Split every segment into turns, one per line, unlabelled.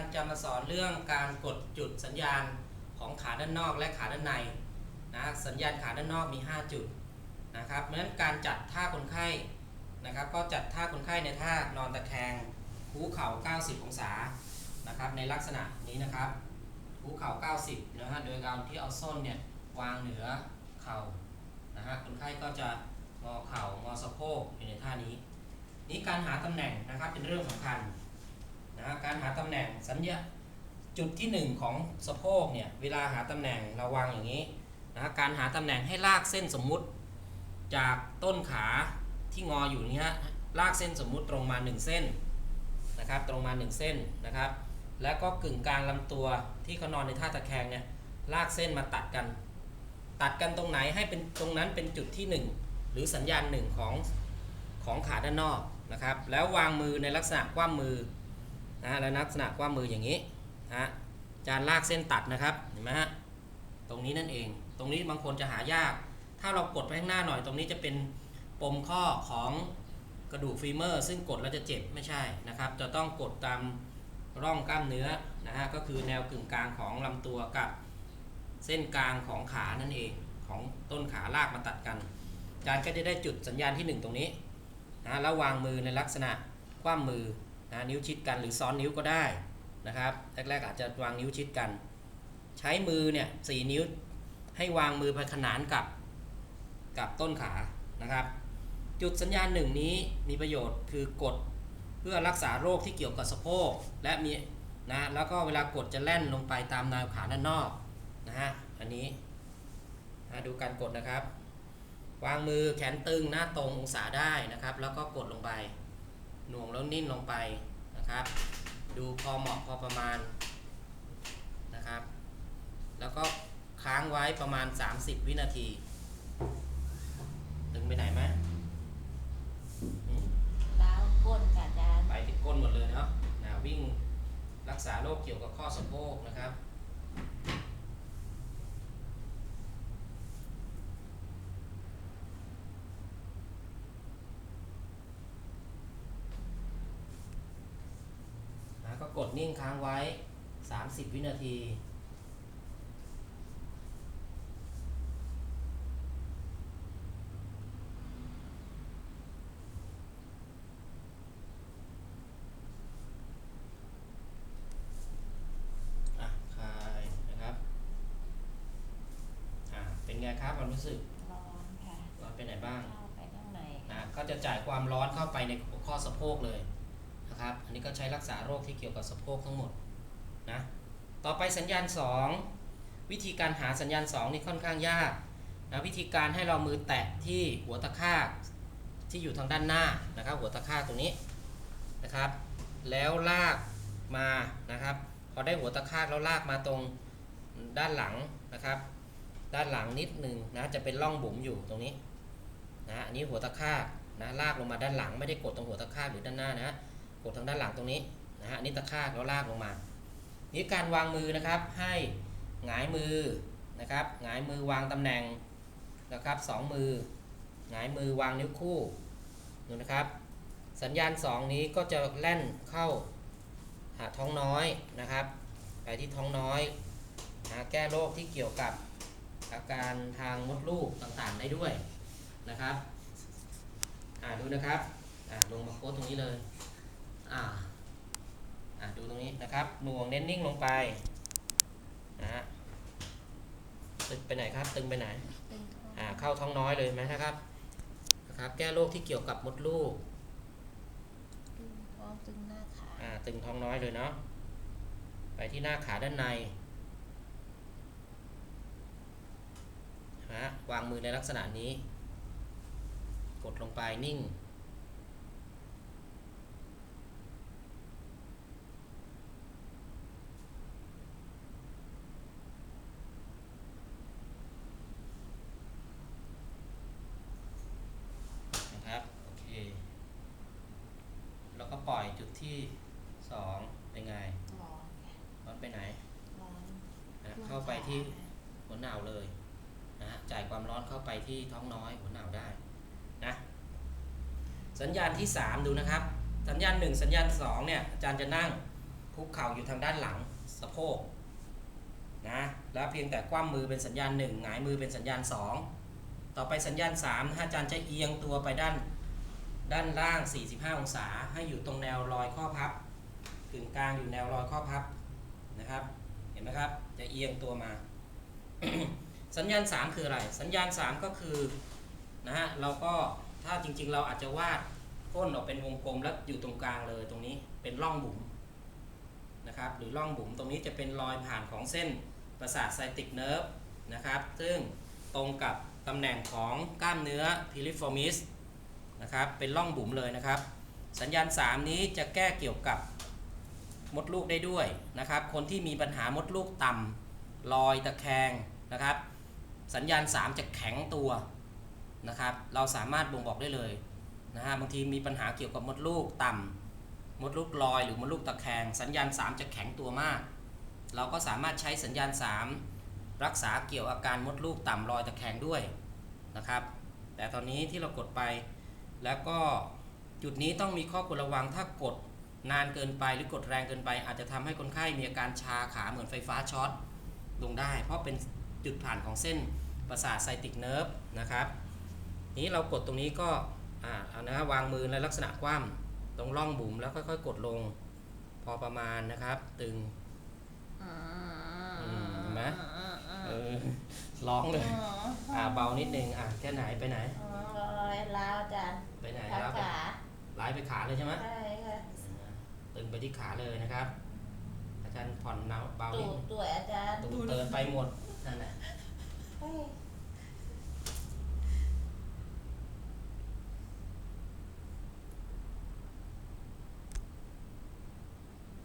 ารย์จะมาสอนเรื่องการกดจุดสัญญาณของขาด้านนอกและขาด้านในนะสัญญาณขาด้านนอกมี 5 จุดนะครับเพราะฉะนั้นการจัดท่าคนไข้นะครับ ก็จัดท่าคนไข้ในท่านอนตะแคงคูเข่า 90 องศานะครับในลักษณะนี้นะครับคูเข่า 90 นะฮะโดยการที่เอาส้นเนี่ยวางเหนือเข่านะฮะคนไข้ก็จะงอเข่างอสะโพกอยู่ในท่านี้ นี่การหาตำแหน่งนะครับเป็นเรื่องสำคัญ นะฮะการหาตำแหน่งสัญญาจุดที่ 1 ของสะโพกเนี่ยเวลาหาตำแหน่งเราวางอย่างนี้นะการหาตำแหน่งให้ลากเส้นสมมุติ จากต้นขาที่งออยู่นี่ฮะลากเส้นสมมุติตรงมา 1 เส้นนะครับตรงมา 1 เส้นนะครับแล้วก็กึ่งกลางลำตัวที่เขานอนในท่าตะแคงเนี่ยลากเส้นมาตัดกัน ตัดกันตรงไหนให้เป็นตรงนั้นเป็นจุดที่ 1 หรือสัญญาณหนึ่งของของขาด้านนอกนะครับแล้ววางมือในลักษณะคว่ำมือ นะแล้วลักษณะกว้ามืออย่างนี้นะจานลากเส้นตัดนะครับเห็นไหมฮะตรงนี้นั่นเอง ตรงนี้บางคนจะหายาก ถ้าเรากดไปข้างหน้าหน่อย ตรงนี้จะเป็นปมข้อของกระดูกฟีเมอร์ ซึ่งกดแล้วจะเจ็บไม่ใช่นะครับ จะต้องกดตามร่องกล้ามเนื้อนะฮะก็คือแนวกึ่งกลางของลำตัวกับเส้นกลางของขานั่นเองของต้นขาลากมาตัดกันจารย์ก็จะได้จุดสัญญาณที่หนึ่งตรงนี้นะแล้ววางมือในลักษณะคว่ำมือ นะนิ้วชิดกันหรือซ้อนนิ้วก็ได้นะครับแรกๆอาจจะวางนิ้วชิดกัน ใช้มือเนี่ยสนิ้วให้วางมือไปขนานกับกับต้นขานะครับ จุดสัญญาณหนึ่งนี้มีประโยชน์คือกดเพื่อรักษาโรคที่เกี่ยวกับสะโพกและมีนะแล้วก็เวลากดจะแล่นลงไปตามแนวขาด้านนอกนะฮะอันนี้นะดูการกดนะครับ วางมือแขนตึงหน้าตรงองศาได้นะครับ แล้วก็กดลงไป หน่วงแล้วนิ่งลงไปนะครับ ดูพอเหมาะพอประมาณนะครับ แล้วก็ค้างไว้ประมาณ 30 วินาทีตึงไปไหนไหมหืม
ล้าวก้นค่ะอาจารย์
ไปที่ก้นหมดเลยเนาะนะวิ่งรักษาโรคเกี่ยวกับข้อสะโพกนะครับ นะก็ก ดนิ่งค้างไว้ 30 วินาที อะคลายนะครับ อะ เป็นไงครับความรู้สึก
ร้อนค่ะ
ร้อนไปไหนบ้าง
เข้าไปข้างใน
นะ ก็จะจ่ายความร้อนเข้าไปในข้อสะโพกเลย นะครับ อันนี้ก็ใช้รักษาโรคที่เกี่ยวกับสะโพกทั้งหมดนะ ต่อไปสัญญาณ 2 วิธีการหาสัญญาณ 2 นี่ค่อนข้างยากนะวิธีการให้เรามือแตะที่หัวตะข้ากที่อยู่ทางด้านหน้านะครับ หัวตะข้ากตรงนี้นะครับ แล้วลากมานะครับ พอได้หัวตะข้ากแล้วลากมาตรงด้านหลังนะครับ ด้านหลังนิดหนึ่งนะจะเป็นร่องบุ๋มอยู่ตรงนี้นะอันนี้หัวตะข้ากนะลากลงมาด้านหลังไม่ได้กดตรงหัวตะข้ากหรือด้านหน้านะ กดทางด้านหลังตรงนี้นะฮะนนี้ตะข้ากแล้วลากลงมานี่การวางมือนะครับให้หงายมือนะครับหงายมือวางตำแหน่งนะครับสองมือหงายมือวางนิ้วคู่ดูนะครับ สัญญาณ 2 นี้ก็จะแล่นเข้าหาท้องน้อยนะครับ ไปที่ท้องน้อยหาแก้โรคที่เกี่ยวกับอาการทางมดลูกต่างๆได้ด้วยนะครับ อ่าดูนะครับ อ่าลงมาโค้ดตรงนี้เลย อ่า อ่าดูตรง นี้นะครับ หน่วงเน้นนิ่งลงไปนะฮะตึงไปไหนครับ ตึงไปไหน
ตึงท้อง
อ่าเข้าท้องน้อยเลยไหมนะครับนะครับ แก้โรคที่เกี่ยวกับมดลูก
ตึงท้องตึงหน้าขา
อ่าตึงท้องน้อยเลยเนาะไปที่หน้าขาด้านในนะฮะวางมือในลักษณะนี้ กดลงไปนิ่ง นะครับ โอเค แล้วก็ปล่อย จุดที่สองเป็นไง
ร้อนค่ะ
ร้อนไปไหน
ร้อน
นะเข้าไปที่หัวหนาวเลยนะฮะจ่ายความร้อนเข้าไปที่ท้องน้อยหัวหนาวได้นะสัญญาณที่ 3 ดูนะครับ สัญญาณ 1 สัญญาณ2เนี่ยอาจารย์จะนั่งคูคุกเข่าอยู่ทางด้านหลังสะโพกนะแล้วเพียงแต่คว่ำมือเป็นสัญญาณหนึ่งหงายมือเป็นสัญญาณสองต่อไปสัญญาณ3นะฮะอาจารย์จะเอียงตัวไปด้าน ด้านล่าง 45 องศา ให้อยู่ตรงแนวรอยข้อพับกึ่งกลางอยู่แนวรอยข้อพับนะครับ เห็นไหมครับ จะเอียงตัวมา สัญญาณ 3 คืออะไร สัญญาณ 3 ก็คือนะฮะเราก็ถ้าจริงๆ เราอาจจะวาดก้นออกเป็นวงกลมแล้วอยู่ตรงกลางเลยตรงนี้เป็นร่องบุ๋มนะครับหรือร่องบุ๋มตรงนี้จะเป็นรอยผ่านของเส้นประสาทไซติกเนิร์ฟนะครับ ซึ่งตรงกับตำแหน่งของกล้ามเนื้อพิลิฟอร์มิส นะครับ เป็นร่องบุ๋มเลยนะครับ สัญญาณ 3 นี้จะแก้เกี่ยวกับมดลูกได้ด้วยนะครับ คนที่มีปัญหามดลูกต่ำลอยตะแคงนะครับ สัญญาณ 3 จะแข็งตัวนะครับ เราสามารถบ่งบอกได้เลยนะฮะบางทีมีปัญหาเกี่ยวกับมดลูกต่ำมดลูกลอยหรือมดลูกตะแคง สัญญาณ 3 จะแข็งตัวมาก เราก็สามารถใช้สัญญาณ 3 รักษาเกี่ยวอาการมดลูกต่ำลอยตะแคงด้วยนะครับ แต่ตอนนี้ที่เรากดไป แล้วก็จุดนี้ต้องมีข้อควรระวังถ้ากดนานเกินไปหรือกดแรงเกินไป อาจจะทำให้คนไข้มีอาการชาขาเหมือนไฟฟ้าช็อตลงได้ เพราะเป็นจุดผ่านของเส้นประสาทไซติกเนิร์ฟนะครับนี้เรากดตรงนี้ก็อ่าเอานะวางมือในลักษณะคว่ำตรงร่องบุ๋มแล้วค่อยๆ กดลง พอประมาณนะครับ ตึง
อืม
อืมเห็นไหมเออร้องเลยอ่าเบานิดนึงอะแค่ไหนไปไหน
รอยล้าวอาจารย์
ไปไหน
ขา
แล้วไป
ขา
ไล่ไปขาเลยใช่ไหม
ใช่ค่ะ
ตึงไปที่ขาเลยนะครับ อาจารย์ผ่อนเนาเบา
ตู
นิด
ดด้วยอาจารย์
ตูดเตินไปหมดนั่นแหละ
เฮ้ย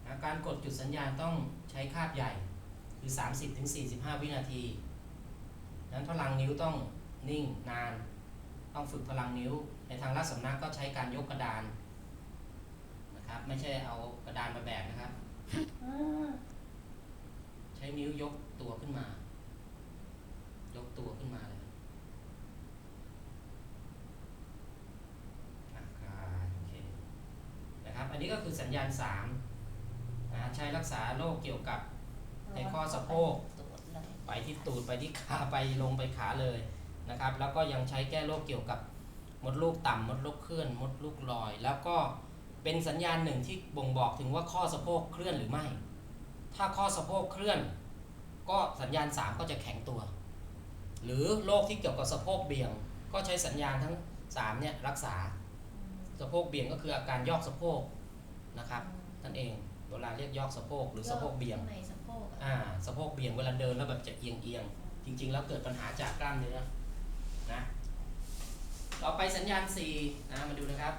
นะการกดจุดสัญญาณต้องใช้คาบใหญ่คือ 30-45ถึง45วินาที นั้นพลังนิ้วต้องนิ่งนาน ต้องฝึกพลังนิ้ว ในทางราชสำนักก็ใช้การยกกระดานนะครับ ไม่ใช่เอากระดานมาแบกนะครับ
อืม
ใช้นิ้วยกตัวขึ้นมา ยกตัวขึ้นมาเลยอะคลายโอเคนะครับอันนี้ก็คือสัญญาณ3นะใช้รักษาโรคเกี่ยวกับในข้อสะโพก
ตูดเลย
ไปที่ตูดไปที่ขาไปลงไปขาเลย นะครับ แล้วก็ยังใช้แก้โรคเกี่ยวกับมดลูกต่ำมดลูกเคลื่อนมดลูกลอย แล้วก็เป็นสัญญาณหนึ่งที่บ่งบอกถึงว่าข้อสะโพกเคลื่อนหรือไม่ ถ้าข้อสะโพกเคลื่อน ก็สัญญาณ 3 ก็จะแข็งตัว หรือโรคที่เกี่ยวกับสะโพกเบี่ยง ก็ใช้สัญญาณทั้ง3เนี่ยรักษา สะโพกเบี่ยงก็คืออาการยอกสะโพกนะครับนั่นเองเวลาเรียกยอกสะโพกหรือสะโพกเบี่ยง
ข้ในสะโพกอะ
อ่าสะโพกเบี่ยงเวลาเดินแล้วแบบจะเอียงเอียงๆจริง ๆ แล้วเกิดปัญหาจากกล้ามเนื้อนะ ต่อไปสัญญาณ4นะมาดูนะครับ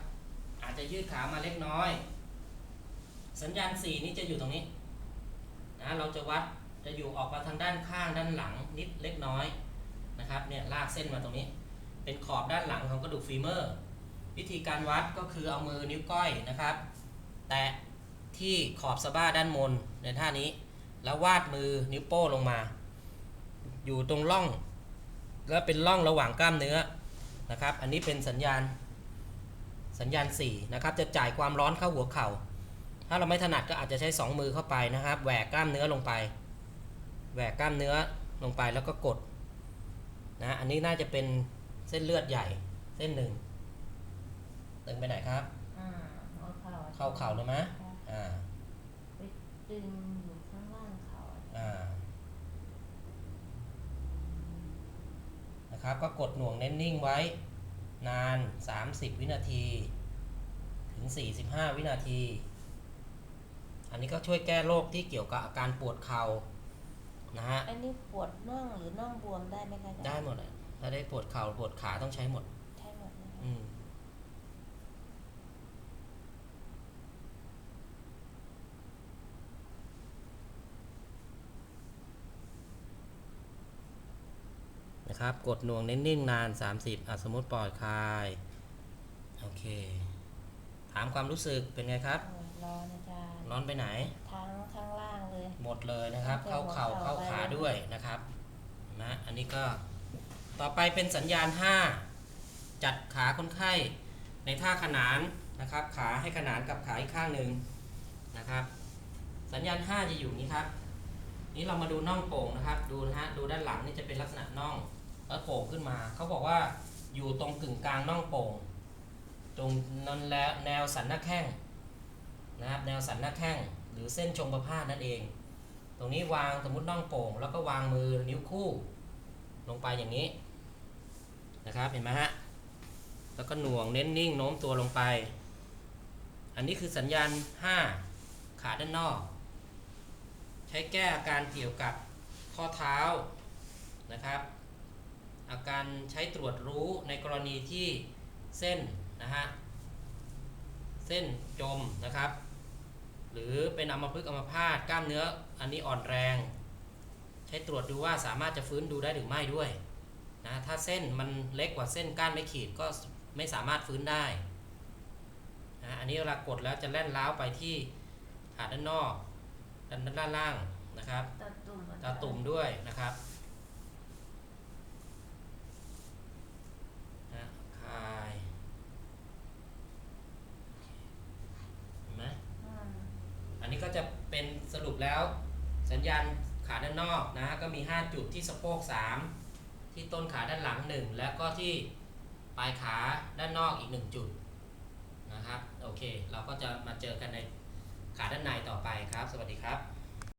อาจจะยืดขามาเล็กน้อย สัญญาณ 4 นี้จะอยู่ตรงนี้นะเราจะวัดจะอยู่ออกมาทางด้านข้างด้านหลังนิดเล็กน้อยนะครับเนี่ยลากเส้นมาตรงนี้ เป็นขอบด้านหลังของกระดูกฟีเมอร์ วิธีการวัดก็คือเอามือนิ้วก้อยนะครับ แตะที่ขอบสะบ้าด้านบนในท่านี้ แล้ววาดมือนิ้วโป้งลงมา อยู่ตรงร่อง แล้วเป็นร่องระหว่างกล้ามเนื้อ นะครับ อันนี้เป็นสัญญาณสัญญาณ 4 นะครับ จะจ่ายความร้อนเข้าหัวเข่า ถ้าเราไม่ถนัดก็อาจจะใช้ 2 มือเข้าไปนะครับแหวกกล้ามเนื้อลงไปแหวกกล้ามเนื้อลงไปแล้วก็กดนะอันนี้น่าจะเป็นเส้นเลือดใหญ่เส้นหนึ่งตึงไปไหนครับ
อ่าเอาเข่า
เข้าเข่าเลยไหมอ่า
ไปดึงอยู่ข้างล่างเข่าอะ
อ่า นะครับ ก็กดหน่วงเน้นนิ่งไว้ นาน 30 วินาที ถึง 45 วินาที อันนี้ก็ช่วยแก้โรคที่เกี่ยวกับอาการปวดเข่านะฮะ
อันนี้ปวดน่องหรือน่องบวมได้ไหมคะอาจารย์
ได้หมดอะถ้าได้ปวดเข่าปวดขาต้องใช้หมด
ใช่หมดนะคะ
อืม นะครับ กดหน่วงเน้นนิ่งนาน 30อะสมมติปล่อยคลาย โอเค ถามความรู้สึกเป็นไงครับ
โอ้ยร้อนอาจารย์
ร้อนไปไหน
ทั้งข้างล่างเลย
หมดเลยนะครับ
ตั้
เข้าง
แต่หัว
เข่า
เข่า
เข้าขา
ไป
ด้วยนะครับนะอันนี้ก็ต่อไปเป็นสัญญาณ 5 จัดขาคนไข้ในท่าขนานนะครับ ขาให้ขนานกับขาอีกข้างหนึ่งนะครับ สัญญาณ 5 จะอยู่นี้ครับ นี่เรามาดูน่องโป่งนะครับ ดูนะฮะ ดูด้านหลังนี่จะเป็นลักษณะน่อง แล้วโป่งขึ้นมา เขาบอกว่าอยู่ตรงกึ่งกลางน่องโป่ง ตรงนั้นแล้วแนวสันหน้าแข้งนะครับแนวสันหน้าแข้งหรือเส้นชงประพาสนั่นเอง ตรงนี้วางสมมติน่องโป่ง แล้วก็วางมือนิ้วคู่ลงไปอย่างนี้นะครับเห็นไหมฮะแล้วก็หน่วงเน้นนิ่งโน้มตัวลงไป อันนี้คือสัญญาณ 5 ขาด้านนอก ใช้แก้อาการเกี่ยวกับข้อเท้านะครับ อาการใช้ตรวจรู้ในกรณีที่เส้นนะฮะเส้นจมนะครับ หรือเป็นอัมพฤกษ์อัมพาตกล้ามเนื้ออันนี้อ่อนแรง ใช้ตรวจดูว่าสามารถจะฟื้นดูได้หรือไม่ด้วยนะถ้าเส้นมันเล็กกว่าเส้นก้านไม่ขีดก็ไม่สามารถฟื้นได้นะอันนี้เวลากดแล้วจะแล่นล้าวไปที่ขาด้านนอกด้านด้านล่างนะครับ
ตาตุ่ม
ตาตุ่มด้วยนะครับนะคลายเห็นไหม
อ่า
อันนี้ก็จะเป็นสรุป แล้วสัญญาณขาด้านนอกนะฮะก็มี 5 จุดที่สะโพก 3 ที่ต้นขาด้านหลัง 1 แล้วก็ที่ปลายขาด้านนอกอีก 1 จุดนะครับโอเค เราก็จะมาเจอกันในขาด้านในต่อไปครับ สวัสดีครับ